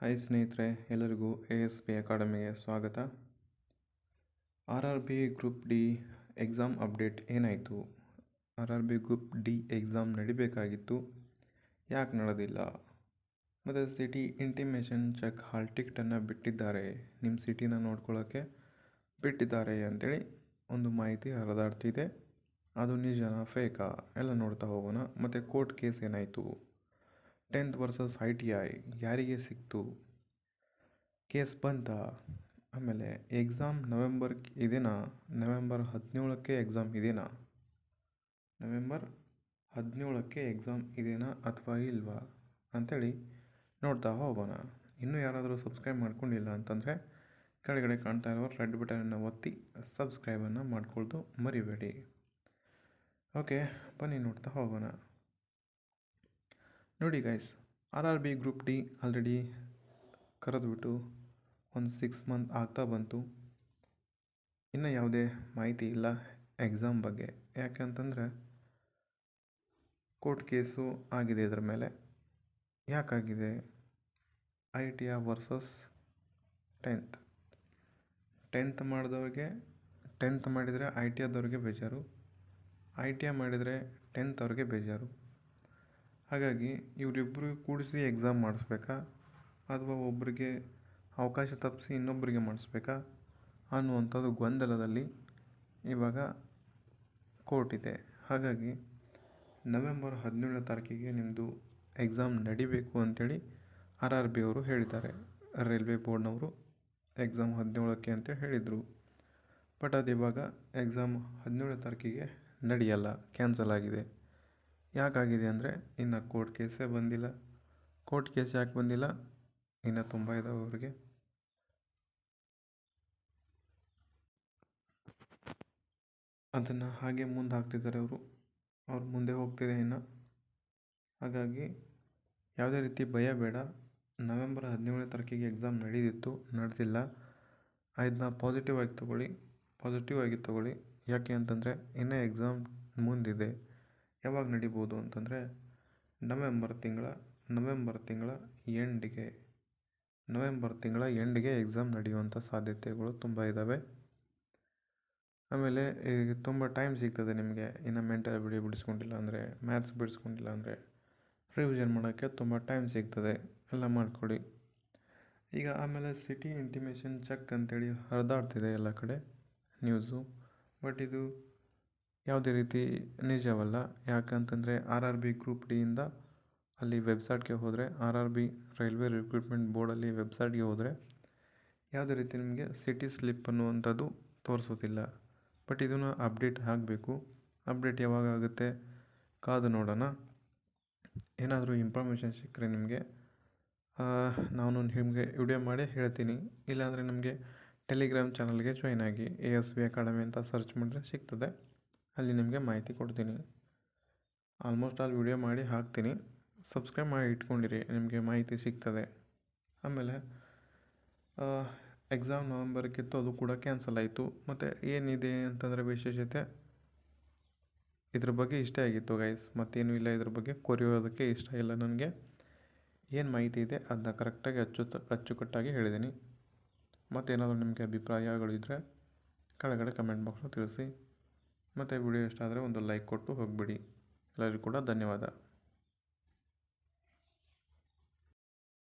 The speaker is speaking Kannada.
ಹಾಯ್ ಸ್ನೇಹಿತರೆ, ಎಲ್ಲರಿಗೂ ಎ ಎಸ್ ಬಿ ಅಕಾಡೆಮಿಗೆ ಸ್ವಾಗತ. R R B group D exam update ಏನಾಯಿತು? R R B group D exam ನಡಿಬೇಕಾಗಿತ್ತು. ಯಾಕೆ ನಡೆದಿಲ್ಲ? ಮತ್ತು ಸಿಟಿ ಇಂಟಿಮೇಷನ್ ಚೆಕ್ ಹಾಲ್ ಟಿಕೆಟನ್ನು ಬಿಟ್ಟಿದ್ದಾರೆ. ನಿಮ್ಮ ಸಿಟಿನ ನೋಡ್ಕೊಳ್ಳೋಕ್ಕೆ ಬಿಟ್ಟಿದ್ದಾರೆ ಅಂತೇಳಿ ಒಂದು ಮಾಹಿತಿ ಹರಿದಾಡ್ತಿದೆ. ಅದು ನಿಜನಾ ಫೇಕಾ ಎಲ್ಲ ನೋಡ್ತಾ ಹೋಗೋಣ. ಮತ್ತು ಕೋರ್ಟ್ ಕೇಸ್ ಏನಾಯಿತು? Tenth versus I T I ಯಾರಿಗೆ ಸಿಕ್ತು? ಕೇಸ್ ಬಂತ. ಆಮೇಲೆ ಎಕ್ಸಾಮ್ ನವೆಂಬರ್ ಇದೆಯಾ ನವೆಂಬರ್ ಹದಿನೇಳಕ್ಕೆ ಎಕ್ಸಾಮ್ ಇದೆಯಾ ನವೆಂಬರ್ ಹದಿನೇಳಕ್ಕೆ ಎಕ್ಸಾಮ್ ಇದೆಯಾ ಅಥವಾ ಇಲ್ವಾ? ಅಂಥೇಳಿ ನೋಡ್ತಾ ಹೋಗೋಣ. ಇನ್ನೂ ಯಾರಾದರೂ ಸಬ್ಸ್ಕ್ರೈಬ್ ಮಾಡ್ಕೊಂಡಿಲ್ಲ ಅಂತಂದರೆ ಕೆಳಗಡೆ ಕಾಣ್ತಾ ಇರುವ ರೆಡ್ ಬಟನನ್ನು ಒತ್ತಿ ಸಬ್ಸ್ಕ್ರೈಬನ್ನು ಮಾಡ್ಕೊಳ್ತು ಮರಿಬೇಡಿ. ಓಕೆ, ಬನ್ನಿ ನೋಡ್ತಾ ಹೋಗೋಣ. ನೋಡಿ guys R R B group D already ಕರೆದುಬಿಟ್ಟು ಒಂದು ಸಿಕ್ಸ್ ಮಂತ್ ಆಗ್ತಾ ಬಂತು. ಇನ್ನೂ ಯಾವುದೇ ಮಾಹಿತಿ ಇಲ್ಲ ಎಕ್ಸಾಮ್ ಬಗ್ಗೆ. ಯಾಕೆ ಅಂತಂದರೆ ಕೋರ್ಟ್ ಕೇಸು ಆಗಿದೆ ಇದರ ಮೇಲೆ. ಯಾಕಾಗಿದೆ? I T R versus tenth tenth ಮಾಡಿದವ್ರಿಗೆ tenth ಮಾಡಿದರೆ ಐ ಟಿ ಆದವ್ರಿಗೆ ಬೇಜಾರು. ಐ ಟಿ ಐ ಮಾಡಿದರೆ ಟೆಂತ್ ಅವ್ರಿಗೆ ಬೇಜಾರು. ಹಾಗಾಗಿ ಇವರಿಬ್ರು ಕೂಡಿಸಿ ಎಕ್ಸಾಮ್ ಮಾಡಿಸ್ಬೇಕಾ? ಅಥವಾ ಒಬ್ಬರಿಗೆ ಅವಕಾಶ ತಪ್ಪಿಸಿ ಇನ್ನೊಬ್ಬರಿಗೆ ಮಾಡಿಸ್ಬೇಕಾ? ಅನ್ನುವಂಥದ್ದು ಗೊಂದಲದಲ್ಲಿ ಇವಾಗ ಕೋರ್ಟ್ ಇದೆ. ಹಾಗಾಗಿ ನವೆಂಬರ್ ಹದಿನೇಳನೇ ತಾರೀಕಿಗೆ ನಿಮ್ಮದು ಎಕ್ಸಾಮ್ ನಡಿಬೇಕು ಅಂಥೇಳಿ ಆರ್ ಆರ್ ಬಿ ಅವರು ಹೇಳಿದ್ದಾರೆ. ರೈಲ್ವೆ ಬೋರ್ಡ್ನವರು ಎಕ್ಸಾಮ್ ಹದಿನೇಳಕ್ಕೆ ಅಂತ ಹೇಳಿದರು. ಬಟ್ ಅದು ಇವಾಗ ಎಕ್ಸಾಮ್ ಹದಿನೇಳನೇ ತಾರೀಕಿಗೆ ನಡೆಯಲ್ಲ ಕ್ಯಾನ್ಸಲ್ ಆಗಿದೆ. ಯಾಕಾಗಿದೆ ಅಂದರೆ ಇನ್ನು ಕೋರ್ಟ್ ಕೇಸೇ ಬಂದಿಲ್ಲ. ಕೋರ್ಟ್ ಕೇಸ್ ಯಾಕೆ ಬಂದಿಲ್ಲ? ಇನ್ನು ತುಂಬ ಇದಾವೆ ಅವರಿಗೆ. ಅದನ್ನು ಹಾಗೆ ಮುಂದೆ ಹಾಕ್ತಿದ್ದಾರೆ ಅವರು. ಅವ್ರು ಮುಂದೆ ಹೋಗ್ತಿದೆ ಇನ್ನು. ಹಾಗಾಗಿ ಯಾವುದೇ ರೀತಿ ಭಯ ಬೇಡ. ನವೆಂಬರ್ ಹದಿನೇಳನೇ ತಾರೀಕಿಗೆ ಎಕ್ಸಾಮ್ ನಡೆದಿತ್ತು ನಡೆದಿಲ್ಲ. ಇದನ್ನ ಪಾಸಿಟಿವ್ ಆಗಿ ತೊಗೊಳ್ಳಿ ಪಾಸಿಟಿವ್ ಆಗಿ ತೊಗೊಳ್ಳಿ. ಯಾಕೆ ಅಂತಂದರೆ, ಇನ್ನೂ ಎಕ್ಸಾಮ್ ಮುಂದಿದೆ. ಯಾವಾಗ ನಡಿಬೋದು ಅಂತಂದರೆ ನವೆಂಬರ್ ತಿಂಗಳ ನವೆಂಬರ್ ತಿಂಗಳ ಎಂಡಿಗೆ, ನವೆಂಬರ್ ತಿಂಗಳ ಎಂಡಿಗೆ ಎಕ್ಸಾಮ್ ನಡೆಯುವಂಥ ಸಾಧ್ಯತೆಗಳು ತುಂಬ ಇದ್ದಾವೆ ಆಮೇಲೆ ಈಗ ತುಂಬ ಟೈಮ್ ಸಿಗ್ತದೆ ನಿಮಗೆ, ಇನ್ನು ಮೆಂಟಲ್ ಬಿಡಿ ಬಿಡಿಸ್ಕೊಂಡಿಲ್ಲ ಅಂದರೆ ಮ್ಯಾಥ್ಸ್ ಬಿಡಿಸ್ಕೊಂಡಿಲ್ಲ ಅಂದರೆ ರಿವಿಷನ್ ಮಾಡೋಕ್ಕೆ ತುಂಬ ಟೈಮ್ ಸಿಗ್ತದೆ. ಎಲ್ಲ ಮಾಡಿಕೊಡಿ ಈಗ ಆಮೇಲೆ ಸಿಟಿ ಇಂಟಿಮೇಷನ್ ಚೆಕ್ ಅಂತೇಳಿ ಹರಿದಾಡ್ತಿದೆ ಎಲ್ಲ ಕಡೆ ನ್ಯೂಸು ಬಟ್ ಇದು ಯಾವುದೇ ರೀತಿ ನಿಜವಲ್ಲ. ಯಾಕಂತಂದರೆ ಆರ್ ಆರ್ ಬಿ ಗ್ರೂಪ್ ಡಿಯಿಂದ ಅಲ್ಲಿ ವೆಬ್ಸೈಟ್ಗೆ ಹೋದರೆ R R B railway recruitment ಬೋರ್ಡಲ್ಲಿ ವೆಬ್ಸೈಟ್ಗೆ ಹೋದರೆ ಯಾವುದೇ ರೀತಿ ನಿಮಗೆ ಸಿಟಿ ಸ್ಲಿಪ್ ಅನ್ನುವಂಥದ್ದು ತೋರಿಸೋದಿಲ್ಲ. ಬಟ್ ಇದನ್ನು ಅಪ್ಡೇಟ್ ಆಗಬೇಕು. ಅಪ್ಡೇಟ್ ಯಾವಾಗ ಆಗುತ್ತೆ ಕಾದು ನೋಡೋಣ. ಏನಾದರೂ ಇನ್ಫಾರ್ಮೇಷನ್ ಸಿಕ್ಕರೆ ನಿಮಗೆ ನಾನು ನಿಮಗೆ ವಿಡಿಯೋ ಮಾಡಿ ಹೇಳ್ತೀನಿ. ಇಲ್ಲಾಂದರೆ ನಮಗೆ ಟೆಲಿಗ್ರಾಮ್ ಚಾನಲ್ಗೆ ಜಾಯ್ನ್ ಆಗಿ ಎ ಎಸ್ ಬಿ ಅಕಾಡೆಮಿ ಅಂತ ಸರ್ಚ್ ಮಾಡಿದ್ರೆ ಸಿಗ್ತದೆ. ಅಲ್ಲಿ ನಿಮಗೆ ಮಾಹಿತಿ ಕೊಡ್ತೀನಿ. ಆಲ್ಮೋಸ್ಟ್ ಆಲ್ ವಿಡಿಯೋ ಮಾಡಿ ಹಾಕ್ತೀನಿ. ಸಬ್ಸ್ಕ್ರೈಬ್ ಮಾಡಿ ಇಟ್ಕೊಂಡಿರಿ, ನಿಮಗೆ ಮಾಹಿತಿ ಸಿಗ್ತದೆ. ಆಮೇಲೆ ಎಕ್ಸಾಮ್ ನವೆಂಬರ್ಗಿತ್ತು ಅದು ಕೂಡ ಕ್ಯಾನ್ಸಲ್ ಆಯಿತು. ಮತ್ತು ಏನಿದೆ ಅಂತಂದರೆ ವಿಶೇಷತೆ? ಇದ್ರ ಬಗ್ಗೆ ಇಷ್ಟ ಆಗಿತ್ತು ಗೈಸ್ ಮತ್ತೇನು ಇಲ್ಲ ಇದ್ರ ಬಗ್ಗೆ, ಕೊರೆಯೋದಕ್ಕೆ ಇಷ್ಟ ಇಲ್ಲ ನನಗೆ. ಏನು ಮಾಹಿತಿ ಇದೆ ಅದನ್ನ ಕರೆಕ್ಟಾಗಿ ಅಚ್ಚು ಅಚ್ಚುಕಟ್ಟಾಗಿ ಹೇಳಿದ್ದೀನಿ. ಮತ್ತೇನಾದರೂ ನಿಮಗೆ ಅಭಿಪ್ರಾಯಗಳಿದ್ದರೆ ಕೆಳಗಡೆ ಕಮೆಂಟ್ ಬಾಕ್ಸ್ನ ತಿಳಿಸಿ. ಮತ್ತು ವಿಡಿಯೋ ಇಷ್ಟ ಆದರೆ ಒಂದು ಲೈಕ್ ಕೊಟ್ಟು ಹೋಗಿಬಿಡಿ. ಎಲ್ಲರಿಗೂ ಕೂಡ ಧನ್ಯವಾದ.